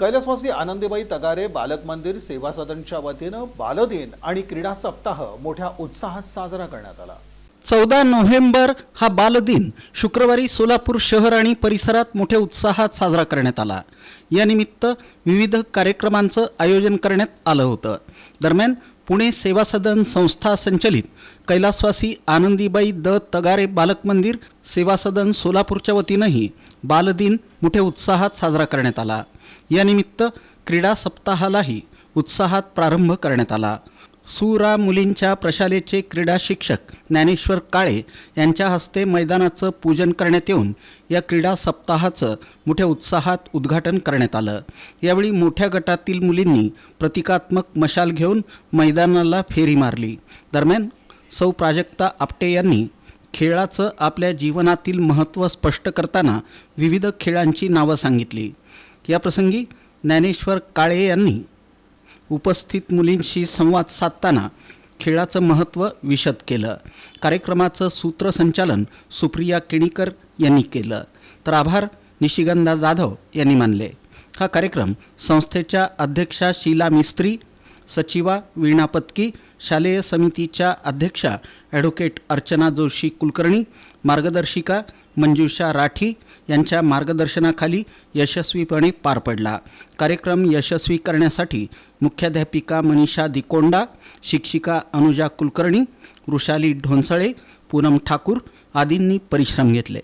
कैलासवासी आनंदीबाई तगारे बालक मंदिर सेवा सदनच्या वतीनं बालदिन आणि क्रीडा सप्ताह मोठ्या उत्साहात साजरा करण्यात आला. चौदा नोव्हेंबर हा बालदिन शुक्रवारी सोलापूर शहर आणि परिसरात मोठ्या उत्साहात साजरा करण्यात आला. यानिमित्त विविध कार्यक्रमांचं आयोजन करण्यात आलं होतं. दरम्यान पुणे सेवा सदन संस्था संचलित कैलासवासी आनंदीबाई द तगारे बालक मंदिर सेवा सदन सोलापूरच्या वतीनंही बालदिन मोठ्या उत्साहात साजरा करण्यात आला. यानिमित्त क्रीडा सप्ताहालाही उत्साहात प्रारंभ करण्यात आला. सुरा मुलींच्या प्रशालेचे क्रीडा शिक्षक ज्ञानेश्वर काळे यांच्या हस्ते मैदानाचं पूजन करण्यात येऊन या क्रीडा सप्ताहाचं मोठ्या उत्साहात उद्घाटन करण्यात आलं. यावेळी मोठ्या गटातील मुलींनी प्रतिकात्मक मशाल घेऊन मैदानाला फेरी मारली. दरम्यान सौ प्राजक्ता आपटे यांनी खेळाचं आपल्या जीवनातील महत्त्व स्पष्ट करताना विविध खेळांची नावं सांगितली. याप्रसंगी ज्ञानेश्वर काळे यांनी उपस्थित मुलींशी संवाद साधताना खेळाचं महत्त्व विशद केलं. कार्यक्रमाचं सूत्रसंचालन सुप्रिया केणीकर यांनी केलं. तर आभार निशिगंधा जाधव यांनी मानले. हा कार्यक्रम संस्थेच्या अध्यक्षा शीला मिस्त्री सचिवा वीणा पत्की शालेय समितीच्या अध्यक्षा ॲडव्होकेट अर्चना जोशी कुलकर्णी मार्गदर्शिका मंजुषा राठी यांच्या मार्गदर्शनाखाली यशस्वीपणे पार पडला. कार्यक्रम यशस्वी करण्यासाठी मुख्याध्यापिका मनीषा दिकोंडा शिक्षिका अनुजा कुलकर्णी वृषाली ढोंसळे पूनम ठाकूर आदींनी परिश्रम घेतले.